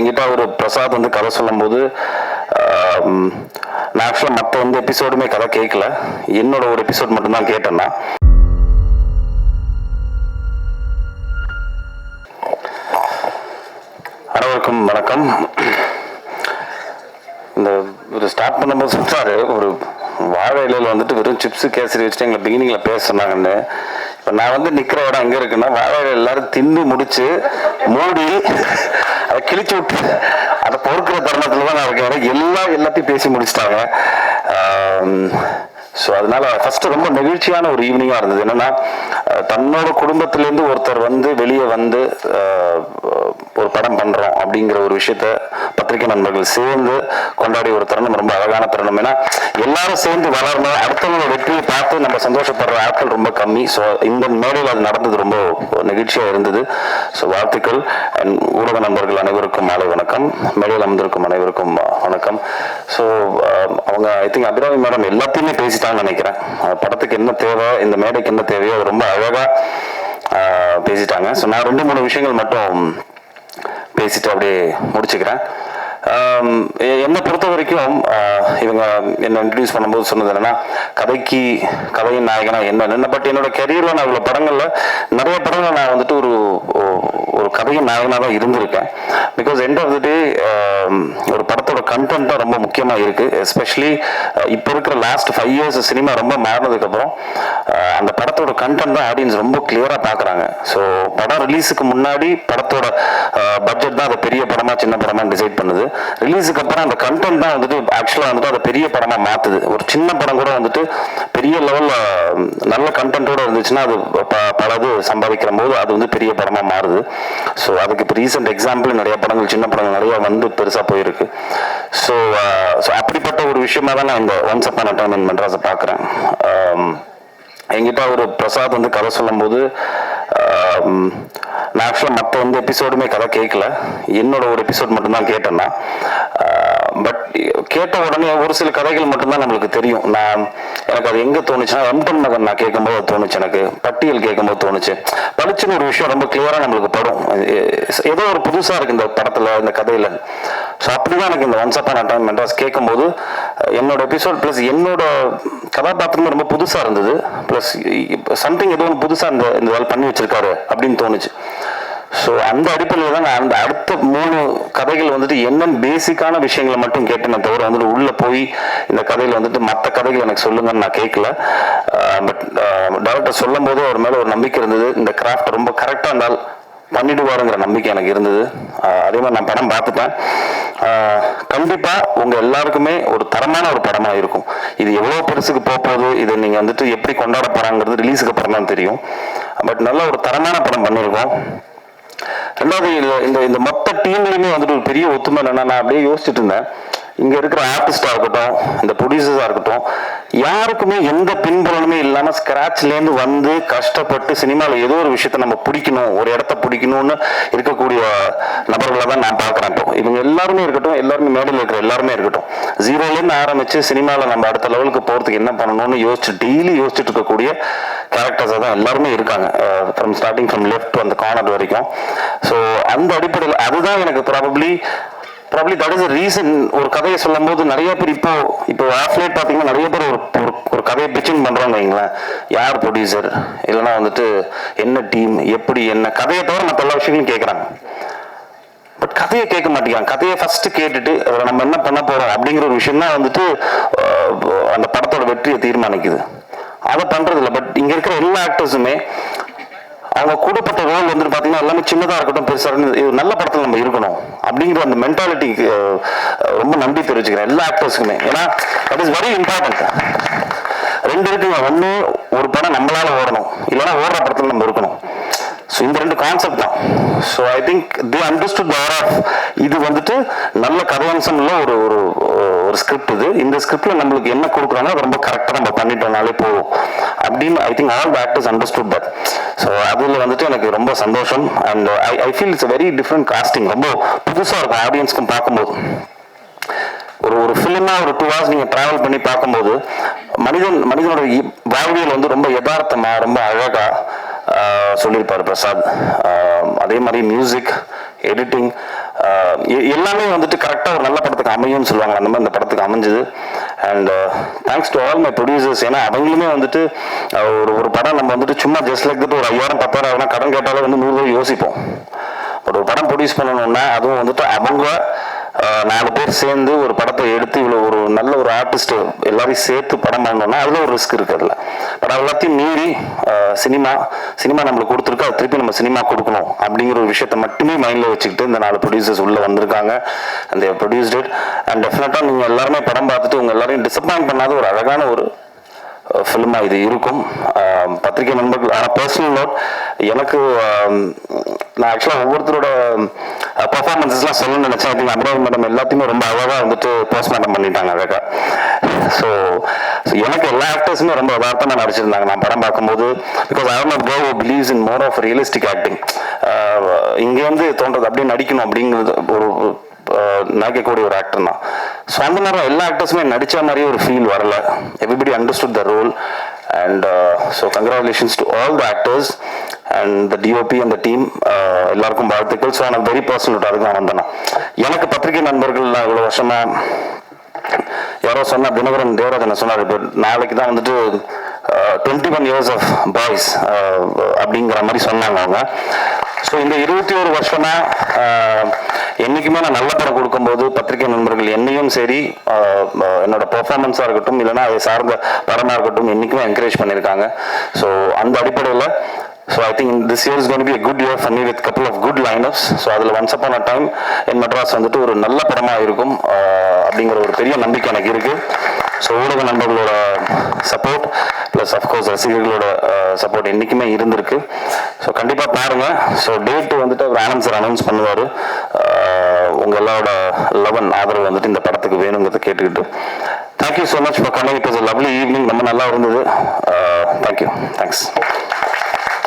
என்கிட்ட ஒரு பிரசாத் வந்து கதை சொல்லும்போது நான் ஆக்சுவலாக மற்ற வந்து எபிசோடுமே கதை கேட்கல. என்னோட ஒரு எபிசோட் மட்டும்தான் கேட்டேன்னா. அனைவருக்கும் வணக்கம். இந்த ஒரு ஸ்டார்ட் பண்ணும்போது சொல்றாரு ஒரு வாழை இலையில் வந்துட்டு வெறும் சிப்ஸ் கேசரி வச்சுட்டு எங்களை பிகினிங்கில் பேச சொன்னாங்கன்னு. இப்போ நான் வந்து நிற்கிற இடம் எங்கே இருக்குன்னா வாழை எல்லாரும் தின்னு முடிச்சு மூடி அதை கிழிச்சு விட்டு அதை பொறுக்கிற தருணத்தில் தான் நான் இருக்கேன். எல்லாம் எல்லாத்தையும் பேசி முடிச்சிட்டாங்க. ஸோ அதனால ஃபர்ஸ்ட் ரொம்ப நெகிழ்ச்சியான ஒரு ஈவினிங்காக இருந்தது. என்னன்னா தன்னோட குடும்பத்திலேருந்து ஒருத்தர் வந்து வெளியே வந்து ஒரு படம் பண்ணுறோம் அப்படிங்கிற ஒரு விஷயத்த பத்திரிகை நண்பர்கள் சேர்ந்து கொண்டாடிய ஒரு தருணம் ரொம்ப அழகான தருணம். ஏன்னா எல்லாரும் சேர்ந்து வளர்ந்தால் அடுத்தவங்க வெற்றியை பார்த்து நம்ம சந்தோஷப்படுற ஆட்கள் ரொம்ப கம்மி. ஸோ இந்த மேடையில் அது நடந்தது ரொம்ப நெகிழ்ச்சியாக இருந்தது. ஸோ வாழ்த்துக்கள். அண்ட் ஊடக நண்பர்கள் அனைவருக்கும் மாலை வணக்கம். மேடையில் அமர்ந்திருக்கும் அனைவருக்கும் வணக்கம். ஸோ அவங்க ஐ திங்க் அபிராமி மேடம் எல்லாத்தையுமே பேசிட்டாங்கன்னு நினைக்கிறேன். படத்துக்கு என்ன தேவை இந்த மேடைக்கு என்ன தேவையோ அது ரொம்ப அழகாக பேசிட்டாங்க. ஸோ நான் ரெண்டு மூணு விஷயங்கள் மட்டும் பேசிட்டு அப்படியே முடிச்சுக்கிறேன். என்னை பொறுத்த வரைக்கும் இவங்க என்னை இன்ட்ரடியூஸ் பண்ணும்போது சொன்னது என்னன்னா கதைக்கு கதையின் நாயகனா என்ன என்ன பட் என்னோட கெரியரில் நான் இவ்வளோ படங்களில் நிறைய படங்கள் நான் வந்துட்டு ஒரு ஒரு கதையின் நாயகனாக தான் இருந்திருக்கேன். Because end of the day ஒரு படத்தோட கண்டென்ட் தான் ரொம்ப முக்கியமாக இருக்குது எஸ்பெஷலி இப்போ இருக்கிற லாஸ்ட் ஃபைவ் இயர்ஸ் சினிமா ரொம்ப மாறினதுக்கப்புறம் அந்த படத்தோட கண்டென்ட் தான் ஆடியன்ஸ் ரொம்ப கிளியராக பார்க்குறாங்க ஸோ படம் ரிலீஸுக்கு முன்னாடி படத்தோட பட்ஜெட் தான் அதை பெரிய படமா சின்ன படமா டிசைட் பண்ணுது. ரிலீஸுக்கு அப்புறம் அந்த கண்டென்ட் தான் வந்துட்டு ஆக்சுவலாக வந்துட்டு அதை பெரிய படமாக மாற்றுது ஒரு சின்ன படம் கூட வந்துட்டு பெரிய லெவலில் நல்ல கண்டென்ட்டோடு இருந்துச்சுன்னா அது ப- பலது சம்பாதிக்கிற போது அது வந்து பெரிய படமாக மாறுது. ஸோ அதுக்கு இப்போ ரீசெண்ட் எக்ஸாம்பிள் நிறைய படங்கள் சின்ன படங்கள் நிறைய வந்து பெருசாக போயிருக்கு. ஸோ ஸோ அப்படிப்பட்ட ஒரு விஷயமா தான் நான் இந்த ஒன்ஸ் அப்பான் டைம் இன் மெட்ராஸை பார்க்குறேன். எங்கிட்ட ஒரு பிரசாத் வந்து கதை சொல்லும்போது நான் ஆக்சுவலாக மற்ற வந்து எபிசோடுமே கதை கேட்கல என்னோட ஒரு எபிசோட் மட்டும்தான் கேட்டேன்னா. பட் கேட்ட உடனே ஒரு சில கதைகள் மட்டும்தான் நம்மளுக்கு தெரியும். நான் எனக்கு அது எங்கே தோணுச்சுன்னா எம்டன் நகர் நான் கேட்கும்போது அது தோணுச்சு எனக்கு. பட்டியல் கேட்கும்போது தோணுச்சு. பளிச்சுன்னு ஒரு விஷயம் ரொம்ப கிளியராக நம்மளுக்கு படும். ஏதோ ஒரு புதுசாக இருக்கு இந்த படத்தில் இந்த கதையில். ஸோ அப்படிதான் எனக்கு இந்த ஒன்ஸ் அப்பான் டைம் மெட்ராஸ் கேட்கும்போது என்னோட எபிசோட் ப்ளஸ் என்னோட கதாபாத்திரமும் ரொம்ப புதுசாக இருந்தது. ப்ளஸ் சம்திங் ஏதோ ஒன்று புதுசாக இந்த இந்த வேலை பண்ணி வச்சிருக்காரு அப்படின்னு தோணுச்சு. ஸோ அந்த அடிப்படையில் தான் நான் அந்த அடுத்த மூணு கதைகள் வந்துட்டு என்னென்ன பேசிக்கான விஷயங்களை மட்டும் கேட்டேனே தவிர வந்துட்டு உள்ளே போய் இந்த கதையில் வந்துட்டு மற்ற கதைகள் எனக்கு சொல்லுங்கன்னு நான் கேட்கல பட் டேரக்டர் சொல்லும் போது அவர் மேலே ஒரு நம்பிக்கை இருந்தது. இந்த கிராஃப்ட் ரொம்ப கரெக்டாக இருந்தால் பண்ணிடுவாருங்கிற நம்பிக்கை எனக்கு இருந்தது. அதே மாதிரி நான் படம் பார்த்துட்டேன். கண்டிப்பாக உங்கள் எல்லாருக்குமே ஒரு தரமான ஒரு படமாக இருக்கும். இது எவ்வளோ பெருசுக்கு போக போகுது இதை நீங்கள் வந்துட்டு எப்படி கொண்டாட போகிறாங்கிறது ரிலீஸுக்கு அப்புறம் தான் தெரியும். பட் நல்ல ஒரு தரமான படம் பண்ணியிருக்கோம். ரெண்டாவது இந்த இந்த மொத்த டீம்லையுமே வந்துட்டு ஒரு பெரிய ஒத்துமை என்னென்னா நான் அப்படியே யோசிச்சுட்டு இருந்தேன். இங்க இருக்கிற ஆர்டிஸ்டா இருக்கட்டும் இந்த ப்ரொடியூசர்ஸா இருக்கட்டும் யாருக்குமே எந்த பின்புலனுமே இல்லாம ஸ்கிராச்ல இருந்து வந்து கஷ்டப்பட்டு சினிமாவில் ஏதோ ஒரு விஷயத்த நம்ம பிடிக்கணும் ஒரு இடத்த பிடிக்கணும்னு இருக்கக்கூடிய நபர்களை தான் நான் பார்க்கறேன் இப்போ. இவங்க எல்லாருமே இருக்கட்டும் எல்லாருமே மேடையில் இருக்கிற எல்லாருமே இருக்கட்டும் ஜீரோலேருந்து ஆரம்பித்து ஆரம்பிச்சு நம்ம அடுத்த லெவலுக்கு போறதுக்கு என்ன பண்ணணும்னு யோசிச்சு டெய்லி யோசிச்சுட்டு இருக்கக்கூடிய கேரக்டர்ஸாக தான் எல்லாருமே இருக்காங்க. ஃப்ரம் ஸ்டார்டிங் ஃப்ரம் லெஃப்ட் அந்த கார்னர் வரைக்கும். ஸோ அந்த அடிப்படையில் அதுதான் எனக்கு probably probably that is reason ஒரு கதையை சொல்லும் போது நிறைய பேர் இப்போ இப்போ ஆஃப்லேட் பார்த்தீங்கன்னா நிறைய பேர் ஒரு ஒரு கதையை பிச்சிங் பண்ணுறாங்க வைங்களேன். யார் ப்ரொடியூசர் இல்லைன்னா வந்துட்டு என்ன டீம் எப்படி என்ன? கதையை தவிர மற்ற எல்லா விஷயங்களும் கேட்குறாங்க. பட் கதையை கேட்க மாட்டேங்கிறாங்க. கதையை ஃபஸ்ட்டு கேட்டுட்டு அதில் நம்ம என்ன பண்ண போகிறோம் அப்படிங்கிற ஒரு விஷயம் தான் வந்துட்டு அந்த படத்தோட வெற்றியை தீர்மானிக்குது. அதை பண்ணுறதில்ல இல்லை பட் இங்கே இருக்கிற எல்லா ஆக்டர்ஸுமே அவங்க கூடப்பட்ட ரோல் வந்து பார்த்தீங்கன்னா எல்லாமே சின்னதாக இருக்கட்டும் பெருசாக இருக்கட்டும் நல்ல படத்தில் நம்ம இருக்கணும் அப்படிங்கிற அந்த மென்டாலிட்டிக்கு ரொம்ப நம்பி தெரிவிச்சுக்கிறேன் எல்லா ஆக்டர்ஸுக்குமே ஏன்னா தட் இஸ் வெரி இம்பார்ட்டன்ட் ரெண்டு இருக்குங்க. ஒன்று ஒரு படம் நம்மளால ஓடணும். இல்லைன்னா ஓடுற படத்தில் நம்ம இருக்கணும். ஸோ இந்த ரெண்டு கான்செப்ட் தான். So I think the understood power of இது வந்துட்டு நல்ல கதையம்சம் ஒரு ஒரு ஒரு ஸ்கிரிப்ட் இது. இந்த ஸ்கிரிப்ட்ல நம்மளுக்கு என்ன கொடுக்குறாங்க ரொம்ப கரெக்டாக நம்ம பண்ணிட்டோம்னாலே போதும். அப்படின்னு I think all actors understood that so அதில் வந்துட்டு எனக்கு ரொம்ப சந்தோஷம். And I I feel it's very different casting ரொம்ப புதுசாக இருக்கும் ஆடியன்ஸ்க்கும் பார்க்கும்போது. ஒரு ஒரு ஃபிலிமா ஒரு டூ ஹவர்ஸ் நீங்கள் ட்ராவல் பண்ணி பார்க்கும்போது மனிதன் மனிதனோட வாழ்வியல் வந்து ரொம்ப யதார்த்தமாக ரொம்ப அழகா சொல்லியிருப்பார் பிரசாத். அதே மாதிரி மியூசிக் எடிட்டிங் எல்லாமே வந்துட்டு கரெக்டாக ஒரு நல்ல படத்துக்கு அமையும்னு சொல்லுவாங்க. அந்த மாதிரி இந்த படத்துக்கு அமைஞ்சது. And thanks to all my producers ஏன்னா அவங்களுமே வந்துட்டு ஒரு ஒரு படம் நம்ம வந்துட்டு சும்மா ஜஸ்ட் லைக் ஒரு ஐயாயிரம் பத்தாயிரம் ஆகுனா கடன் கேட்டாலே வந்து நூறு யோசிப்போம். ஒரு படம் ப்ரொடியூஸ் பண்ணணும்னா அதுவும் வந்துட்டு அவங்க நாலு பேர் சேர்ந்து ஒரு படத்தை எடுத்து இவ்வளோ ஒரு நல்ல ஒரு ஆர்டிஸ்ட் எல்லாரையும் சேர்த்து படம் பண்ணணும்னா அதில் ஒரு ரிஸ்க் இருக்குது அதில். பட் எல்லாத்தையும் மீறி சினிமா சினிமா நம்மளுக்கு கொடுத்துருக்கு அது திருப்பி நம்ம சினிமா கொடுக்கணும் அப்படிங்கிற ஒரு விஷயத்த மட்டுமே மைண்டில் வச்சுக்கிட்டு இந்த நாலு ப்ரொடியூசர்ஸ் உள்ளே வந்திருக்காங்க. அந்த ப்ரொடியூஸ்ட் அண்ட் டெஃபினட்டாக நீங்கள் எல்லாருமே படம் பார்த்துட்டு உங்கள் எல்லாரையும் டிசப்பாயின்ட் பண்ணாத ஒரு அழகான ஒரு ஃபிலிமாக இது இருக்கும். பத்திரிகை நண்பர்கள் ஆனால் பர்சனல் நோட் எனக்கு நான் ஆக்சுவலாக ஒவ்வொருத்தரோட பர்ஃபார்மன்ஸஸ்லாம் சொல்லணும்னு நினச்சேன். ஐ அனுபவம் மேடம் எல்லாத்தையுமே ரொம்ப அழகாக வந்துட்டு போஸ்ட்மார்ட்டம் பண்ணிட்டாங்க அழகாக ஸோ எனக்கு எல்லா ஆக்டர்ஸுமே ரொம்ப யதார்த்தமாக நடிச்சிருந்தாங்க. நான் படம் பார்க்கும்போது because I not go believes in more of realistic acting இங்கேருந்து தோன்றது அப்படியே நடிக்கணும் அப்படிங்கிறது ஒரு நடிக்கக்கூடிய ஒரு ஆக்டர் தான். ஸோ அந்த நேரம் எல்லா ஆக்டர்ஸுமே நடித்த மாதிரியே ஒரு ஃபீல் வரல. Everybody understood the role and so congratulations to all the actors and the DOP அந்த டீம் எல்லாருக்கும் வாழ்த்துக்கள். ஸோ எனக்கு வெரி பர்சனல் அதுக்கு நான் வந்தேன். எனக்கு பத்திரிகை நண்பர்கள்லாம் இவ்வளோ வருஷமாக யாரோ சொன்ன தினகரன் தேவராஜன் சொன்னார் இப்போ நாளைக்கு தான் வந்துட்டு twenty one years of Boys அப்படிங்கிற மாதிரி சொன்னாங்க அவங்க. ஸோ இந்த இருபத்தி ஒரு வருஷமாக என்றைக்குமே uh, என்னைக்குமே நான் நல்ல படம் கொடுக்கும்போது பத்திரிகை நண்பர்கள் என்னையும் சரி uh, uh, என்னோட பெர்ஃபார்மன்ஸாக இருக்கட்டும் இல்லைனா அதை சார்ந்த படமாக இருக்கட்டும் என்றைக்குமே என்கரேஜ் பண்ணியிருக்காங்க. ஸோ அந்த அடிப்படையில் so I think this year is gonna be a good year funny with couple of good lineups so அதில் once upon a time in Madras வந்துட்டு ஒரு நல்ல படமாக இருக்கும். அப்படிங்கிற ஒரு பெரிய நம்பிக்கை எனக்கு இருக்குது ஸோ ஊடக நண்பர்களோட சப்போர்ட் ப்ளஸ் அஃப்கோர்ஸ் ரசிகர்களோட சப்போர்ட் என்றைக்குமே இருந்திருக்கு. ஸோ கண்டிப்பாக பாருங்கள் ஸோ டேட்டு வந்துட்டு அவர் ஆனந்த் சார் அனௌன்ஸ் பண்ணுவார். உங்கள் எல்லாரோட லவன் ஆதரவு வந்துட்டு இந்த படத்துக்கு வேணுங்கிறத கேட்டுக்கிட்டு. Thank you so much for coming it was lovely evening ரொம்ப நல்லா இருந்தது. Thank you thanks